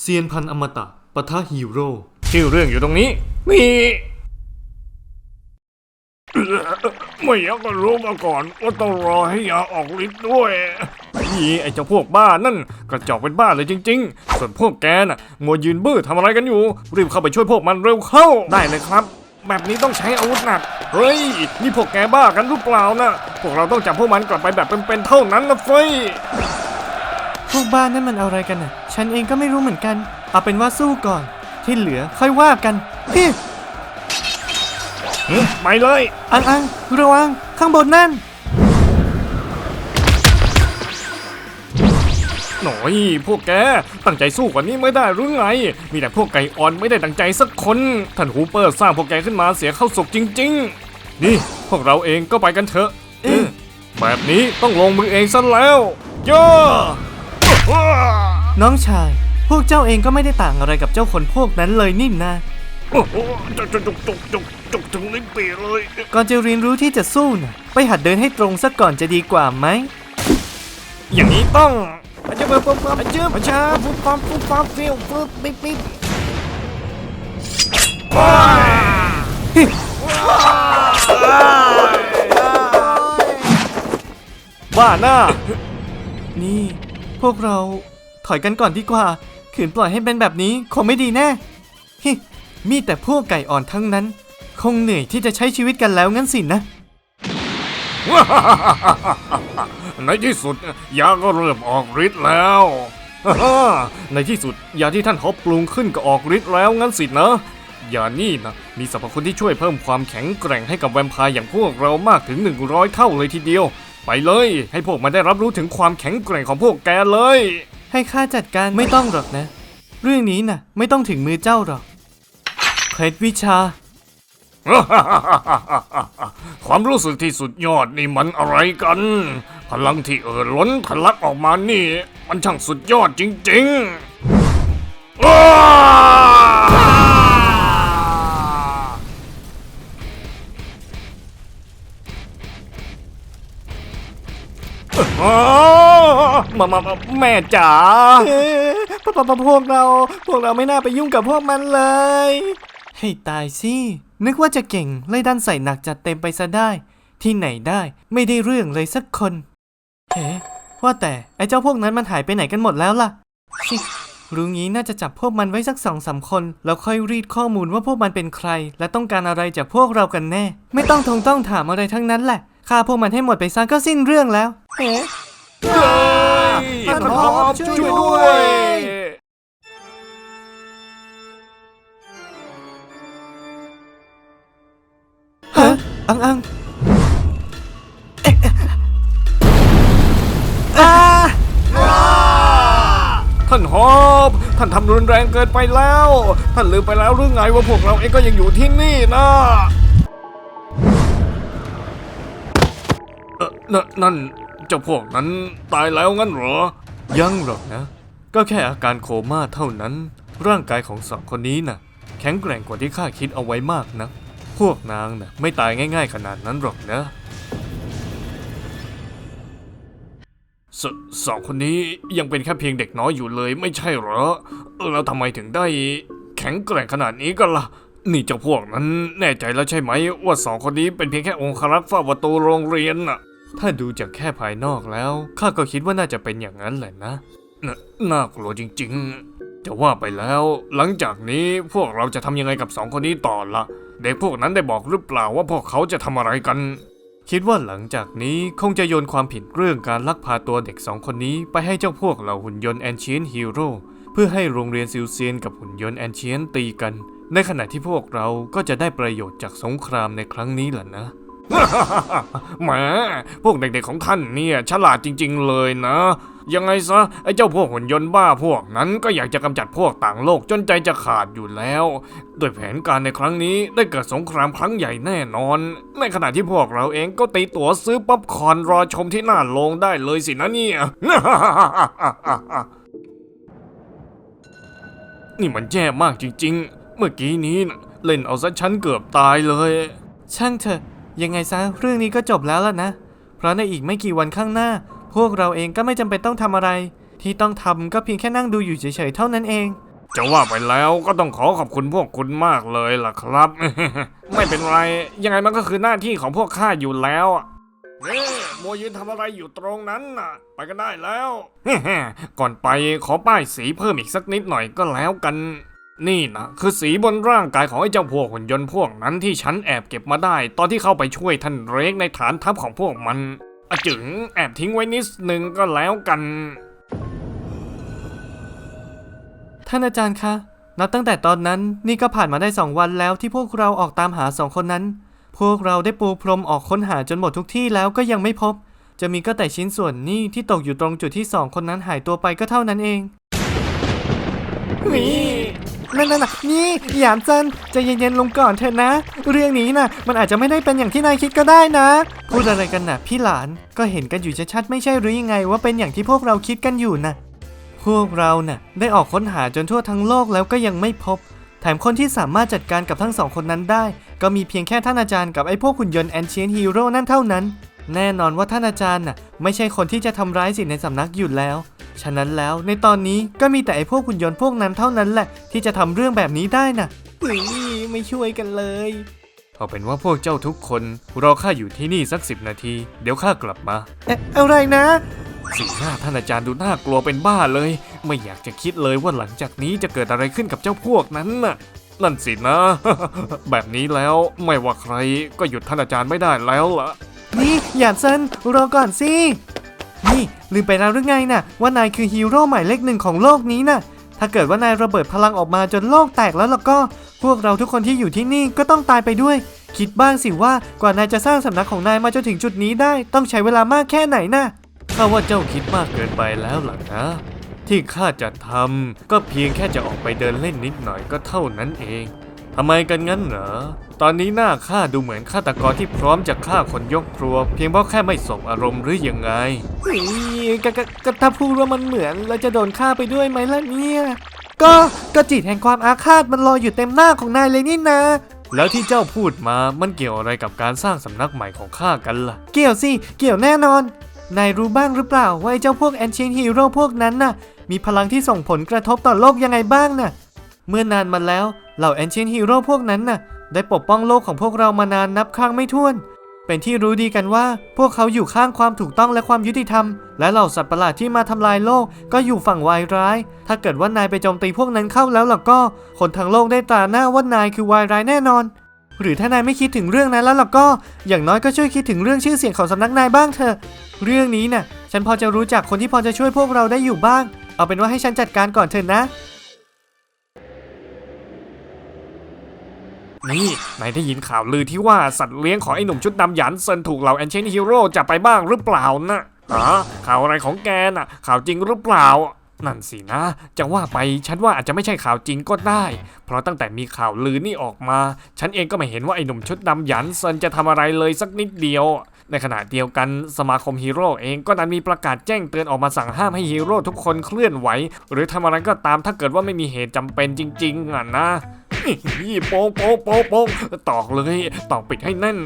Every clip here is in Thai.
เซียนพันอมตะปะทะฮีโร่ชื่อเรื่องอยู่ตรงนี้นี่ไม่อยากก็รู้มาก่อน ว่าต้องรอให้ยาออกฤทธิ์ด้วยนี่ไอ้เจ้าพวกบ้านั่นกระจอกเป็นบ้าเลยจริง ๆ ส่วนพวกแกน่ะมัวยืนบื้อทำอะไรกันอยู่ รีบเข้าไปช่วยพวกมันเร็วเข้าได้เลยครับ แบบนี้ต้องใช้อาวุธหนักเฮ้ยนี่พวกแกบ้ากันหรือเปล่านะพวกเราต้องจับพวกมันกลับไปแบบเป็นๆเท่านั้นนะเฟ้ย พวกบ้านนั่นมันอะไรกันน่ะ ฉันเองก็ไม่รู้เหมือนกัน เอาเป็นว่าสู้ก่อน ที่เหลือค่อยว่ากันพี่ไปเลยอังอังระวังข้างบนนั่น หน่อย พวกแก ตั้งใจสู้กว่านี้ไม่ได้หรือไง มีแต่พวกไก่อ่อนไม่ได้ตั้งใจสักคน ท่านฮูเปอร์สร้างพวกแกขึ้นมาเสียเข้าสุกจริง ๆ นี่ พวกเราเองก็ไปกันเถอะเอ๊ะแบบนี้ต้องลงมือเองซะแล้วย่า น้องชาย พวกเจ้าเองก็ไม่ได้ต่างอะไรกับเจ้าคนพวกนั้นเลยนี่นะโอ้โหจุกจุกจุกจุกจุกจุกถึงลิ้นปีเลย ก่อนจะเรียนรู้ที่จะสู้น่ะไปหัดเดินให้ตรงซะก่อนจะดีกว่าไหม อย่างนี้ต้องอาจจะเปิดปุ๊บปั๊บอาจจะอาจจะปุ๊บปั๊บปุ๊บปั๊บฟิวปุ๊บปิ๊บปิ๊บว้าบ้าหน้า นี่พ วกเราถอยกันก่อนดีกว่า ขืนปล่อยให้เป็นแบบนี้คงไม่ดีแน่ฮิมีแต่พวกไก่อ่อนทั้งนั้น คงเหนื่อยที่จะใช้ชีวิตกันแล้วงั้นสินะ ในที่สุดยาก็เริ่มออกฤทธิ์แล้ว ในที่สุดยาที่ท่านฮอปปรุงขึ้นก็ออกฤทธิ์แล้วงั้นสินะยานี่นะมีสรรพคุณที่ช่วยเพิ่มความแข็งแกร่งให้กับแวมไพร์อย่างพวกเรามากถึง 100 เท่าเลยทีเดียว ไปเลย ให้พวกมันได้รับรู้ถึงความแข็งแกร่งของพวกแกเลย ให้ข้าจัดการไม่ต้องหรอกนะ เรื่องนี้น่ะ ไม่ต้องถึงมือเจ้าหรอกเคล็ดวิชา ความรู้สึกที่สุดยอดนี่มันอะไรกัน พลังที่เอ่อล้นทะลักออกมานี่ มันช่างสุดยอดจริงๆ มามาแม่จ๋าเอ๊ะพวกพวกพวกเรา พวกเราไม่น่าไปยุ่งกับพวกมันเลย ให้ตายสิ นึกว่าจะเก่งเลยดันใส่หนักจัดเต็มไปซะได้ ที่ไหนได้ไม่ได้เรื่องเลยสักคนเฮ้ว่าแต่ไอ้เจ้าพวกนั้นมันหายไปไหนกันหมดแล้วล่ะรู้งี้น่าจะจับพวกมันไว้สักสองสามคน แล้วค่อยรีดข้อมูลว่าพวกมันเป็นใคร และต้องการอะไรจากพวกเรากันแน่ ไม่ต้องทงต้องถามอะไรทั้งนั้นแหละ ฆ่าพวกมันให้หมดไปซะก็สิ้นเรื่องแล้วเฮ้ท่านท็อปช่วยด้วยฮะอังอังอ่าท่านฮอบท่านทำรุนแรงเกินไปแล้ว ท่านลืมไปแล้วหรือไงว่าพวกเราเองก็ยังอยู่ที่นี่นะ นั่นนั่นเจ้าพวกนั้นตายแล้วงั้นเหรอ ยังหรอกนะ ก็แค่อาการโคม่าเท่านั้น ร่างกายของสองคนนี้น่ะ แข็งแกร่งกว่าที่ข้าคิดเอาไว้มากนะพวกนางน่ะไม่ตายง่าย ๆ ขนาดนั้นหรอกนะสสองคนนี้ยังเป็นแค่เพียงเด็กน้อยอยู่เลยไม่ใช่เหรอ แล้วทำไมถึงได้แข็งแกร่งขนาดนี้กันล่ะ นี่เจ้าพวกนั้นแน่ใจแล้วใช่ไหม ว่าสองคนนี้เป็นเพียงแค่องครักษ์ฝ้าประตูโรงเรียนน่ะ ถ้าดูจากแค่ภายนอกแล้ว ข้าก็คิดว่าน่าจะเป็นอย่างนั้นแหละนะนน่ากลัวจริง ๆ จะว่าไปแล้ว หลังจากนี้พวกเราจะทำยังไงกับสองคนนี้ต่อละเด็กพวกนั้นได้บอกหรือเปล่าว่าพวกเขาจะทำอะไรกัน คิดว่าหลังจากนี้คงจะโยนความผิดเรื่องการลักพาตัวเด็กสองคนนี้ไปให้เจ้าพวกเหล่าหุ่นยนต์แอนเชียนฮีโร่เพื่อให้โรงเรียนซิลเซียนกับหุ่นยนต์แอนเชียนตีกัน ในขณะที่พวกเราก็จะได้ประโยชน์จากสงครามในครั้งนี้แหละนะ แหมพวกเด็กๆของท่านเนี่ยฉลาดจริง ๆ เลยนะ ยังไงซะไอ้เจ้าพวกหุ่นยนต์บ้าพวกนั้นก็อยากจะกำจัดพวกต่างโลกจนใจจะขาดอยู่แล้วโดยแผนการในครั้งนี้ได้เกิดสงครามครั้งใหญ่แน่นอน ในขณะที่พวกเราเองก็ตีตั๋วซื้อป๊อปคอร์นรอชมที่หน้าโรงได้เลยสินะเนี่ย นี่มันแย่มากจริง ๆ เมื่อกี้นี้เล่นเอาซะฉันเกือบตายเลย ช่างเถอะ ยังไงซะเรื่องนี้ก็จบแล้วล่ะนะ เพราะในอีกไม่กี่วันข้างหน้า พวกเราเองก็ไม่จำเป็นต้องทำอะไร ที่ต้องทำก็เพียงแค่นั่งดูอยู่เฉยๆเท่านั้นเอง จะว่าไปแล้วก็ต้องขอขอบคุณพวกคุณมากเลยล่ะครับ ไม่เป็นไร ยังไงมันก็คือหน้าที่ของพวกข้าอยู่แล้วอะนี่มัวยืนทำอะไรอยู่ตรงนั้นน่ะ ไปกันได้แล้ว ก่อนไปขอป้ายสีเพิ่มอีกสักนิดหน่อยก็แล้วกัน นี่นะคือสีบนร่างกายของไอ้เจ้าพวกหุ่นยนต์พวกนั้นที่ฉันแอบเก็บมาได้ ตอนที่เข้าไปช่วยท่านเรกในฐานทัพของพวกมันอะจึงแอบทิ้งไว้นิดนึงก็แล้วกัน ท่านอาจารย์คะ นับตั้งแต่ตอนนั้นนี่ก็ผ่านมาได้สองวันแล้วที่พวกเราออกตามหาสองคนนั้น พวกเราได้ปูพรมออกค้นหาจนหมดทุกที่แล้วก็ยังไม่พบ จะมีก็แต่ชิ้นส่วนนี่ที่ตกอยู่ตรงจุดที่สองคนนั้นหายตัวไปก็เท่านั้นเอง นี่ นั่นน่ะนี่หยามเซินใจะเย็นๆลงก่อนเถอะนะ เรื่องนี้น่ะ มันอาจจะไม่ได้เป็นอย่างที่นายคิดก็ได้นะ พูดอะไรกันน่ะ พี่หลานก็เห็นกันอยู่ชัดๆไม่ใช่หรือยังไงว่าเป็นอย่างที่พวกเราคิดกันอยู่น่ะ พวกเราน่ะ ได้ออกค้นหาจนทั่วทั้งโลกแล้วก็ยังไม่พบ แถมคนที่สามารถจัดการกับทั้งสองคนนั้นได้ ก็มีเพียงแค่ท่านอาจารย์กับไอ้พวกหุ่นยนต์แอนเชียนฮีโร่นั่นเท่านั้น แน่นอนว่าท่านอาจารย์น่ะไม่ใช่คนที่จะทำร้ายสิทธิ์ในสำนักอยู่แล้ว ฉะนั้นแล้วในตอนนี้ก็มีแต่ไอ้พวกหุ่นยนต์พวกนั้นเท่านั้นแหละ ที่จะทำเรื่องแบบนี้ได้น่ะอุ้ยไม่ช่วยกันเลยเอาเป็นว่าพวกเจ้าทุกคนรอข้าอยู่ที่นี่สักสิบนาที เดี๋ยวข้ากลับมาเอ๊ะอะไรนะ สีหน้าท่านอาจารย์ดูน่ากลัวเป็นบ้าเลย ไม่อยากจะคิดเลยว่าหลังจากนี้จะเกิดอะไรขึ้นกับเจ้าพวกนั้นน่ะนั่นสินะ แบบนี้แล้วไม่ว่าใครก็หยุดท่านอาจารย์ไม่ได้แล้วล่ะ นี่หยาดเซินรอก่อนสินี่ลืมไปแล้วหรือไงน่ะ ว่านายคือฮีโร่หมายเลขหนึ่งของโลกนี้น่ะ ถ้าเกิดว่านายระเบิดพลังออกมาจนโลกแตกแล้วล่ะก็ พวกเราทุกคนที่อยู่ที่นี่ก็ต้องตายไปด้วย คิดบ้างสิว่ากว่านายจะสร้างสำนักของนายมาจนถึงจุดนี้ได้ ต้องใช้เวลามากแค่ไหนน่ะข้าว่าเจ้าคิดมากเกินไปแล้วล่ะนะ ที่ข้าจะทำก็เพียงแค่จะออกไปเดินเล่นนิดหน่อยก็เท่านั้นเองทำไมกันงั้นเหรอ ตอนนี้หน้าข้าดูเหมือนฆาตกรที่พร้อมจะฆ่าคนยกครัว เพียงเพราะแค่ไม่สบอารมณ์หรือยังไงเฮ้ยก็ก็ก็ถ้าพูดว่ามันเหมือนเราจะโดนฆ่าไปด้วยไหมล่ะเนี่ย ก็ก็จิตแห่งความอาฆาตมันรออยู่เต็มหน้าของนายเลยนี่นะ แล้วที่เจ้าพูดมามันเกี่ยวอะไรกับการสร้างสำนักใหม่ของข้ากันล่ะ เกี่ยวสิ เกี่ยวแน่นอน นายรู้บ้างหรือเปล่าว่าไอ้เจ้าพวกแอนเชียนฮีโร่พวกนั้นน่ะ มีพลังที่ส่งผลกระทบต่อโลกยังไงบ้างน่ะ เมื่อนานมาแล้วเหล่าแอนเชียนฮีโร่พวกนั้นน่ะ ได้ปกป้องโลกของพวกเรามานานนับครั้งไม่ถ้วน เป็นที่รู้ดีกันว่า พวกเขาอยู่ข้างความถูกต้องและความยุติธรรม และเหล่าสัตว์ประหลาดที่มาทำลายโลกก็อยู่ฝั่งวายร้าย ถ้าเกิดว่านายไปโจมตีพวกนั้นเข้าแล้วล่ะก็ คนทั้งโลกได้ตราหน้าว่านายคือวายร้ายแน่นอน หรือถ้านายไม่คิดถึงเรื่องนั้นแล้วล่ะก็ อย่างน้อยก็ช่วยคิดถึงเรื่องชื่อเสียงของสำนักนายบ้างเถอะ เรื่องนี้น่ะ ฉันพอจะรู้จักคนที่พอจะช่วยพวกเราได้อยู่บ้าง เอาเป็นว่าให้ฉันจัดการก่อนเถอะนะ นี่นายได้ยินข่าวลือที่ว่าสัตว์เลี้ยงของไอ้หนุ่มชุดดำหยันเซินถูกเหล่าแอนเชนฮีโร่จับไปบ้างหรือเปล่านะฮะข่าวอะไรของแกน่ะ ข่าวจริงหรือเปล่า นั่นสินะ จะว่าไปฉันว่าอาจจะไม่ใช่ข่าวจริงก็ได้ เพราะตั้งแต่มีข่าวลือนี่ออกมา ฉันเองก็ไม่เห็นว่าไอ้หนุ่มชุดดำหยันเซินจะทำอะไรเลยสักนิดเดียวในขณะเดียวกันสมาคมฮีโร่เองก็ดันมีประกาศแจ้งเตือนออกมาสั่งห้ามให้ฮีโร่ทุกคนเคลื่อนไหว หรือทำอะไรก็ตามถ้าเกิดว่าไม่มีเหตุจำเป็นจริงๆอะนะ ยี่โป๊กโป๊กโป๊กโป๊กตอกเลยตอกปิดให้แน่น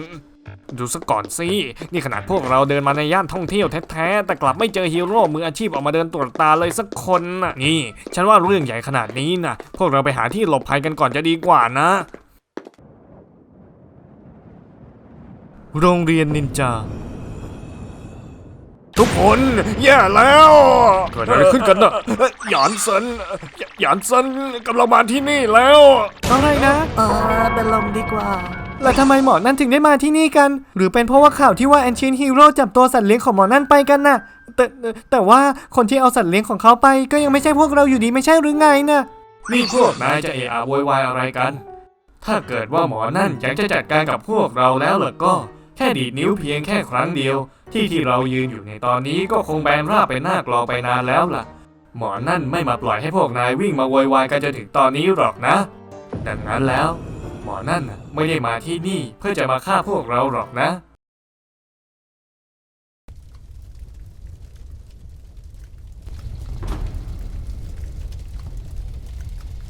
ดูซะก่อนสิ นี่ขนาดพวกเราเดินมาในย่านท่องเที่ยวแท้ๆ แต่กลับไม่เจอฮีโร่มืออาชีพออกมาเดินตรวจตาเลยสักคนน่ะ นี่ ฉันว่าเรื่องใหญ่ขนาดนี้นะพวกเราไปหาที่หลบภัยกันก่อนจะดีกว่านะ โรงเรียนนินจา ทุกคนแย่แล้วเกิดอะไรขึ้นกันน่ะหยานเซินหยานเซินกำลังมาที่นี่แล้วอะไรนะเออเป็นลมดีกว่าแล้วทำไมหมอนั่นถึงได้มาที่นี่กัน หรือเป็นเพราะว่าข่าวที่ว่าแอนเชียนฮีโร่จับตัวสัตว์เลี้ยงของหมอนั่นไปกันน่ะแต่แต่แต่ว่าคนที่เอาสัตว์เลี้ยงของเขาไปก็ยังไม่ใช่พวกเราอยู่ดีไม่ใช่หรือไงน่ะนี่พวกนายจะเอะอะโวยวายอะไรกัน ถ้าเกิดว่าหมอนั่นอยากจะจัดการกับพวกเราแล้วล่ะก็ แค่ดีดนิ้วเพียงแค่ครั้งเดียว ที่ที่เรายืนอยู่ในตอนนี้ก็คงแบนราบไปหน้ากลองไปนานแล้วล่ะ หมอนั่นไม่มาปล่อยให้พวกนายวิ่งมาโวยวายกันจนถึงตอนนี้หรอกนะ ดังนั้นแล้ว หมอนั่นไม่ได้มาที่นี่เพื่อจะมาฆ่าพวกเราหรอกนะ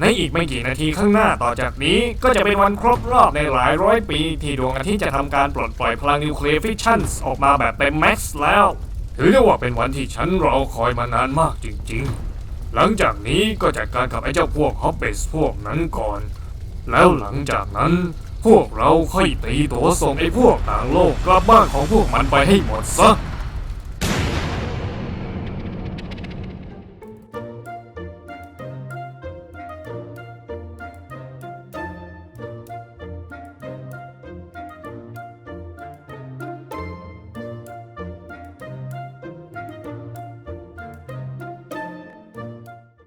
ในอีกไม่กี่นาทีข้างหน้าต่อจากนี้ก็จะเป็นวันครบรอบในหลายร้อยปี ที่ดวงอาทิตย์จะทำการปลดปล่อยพลังนิวเคลียร์ฟิชชั่นออกมาแบบเต็มแม็กซ์แล้ว ถือได้ว่าเป็นวันที่ฉันรอคอยมานานมากจริงๆ หลังจากนี้ก็จัดการกับไอ้เจ้าพวกฮอปเปสพวกนั้นก่อน แล้วหลังจากนั้นพวกเราค่อยตีตัวส่งไอ้พวกต่างโลกกลับบ้านของพวกมันไปให้หมดซะ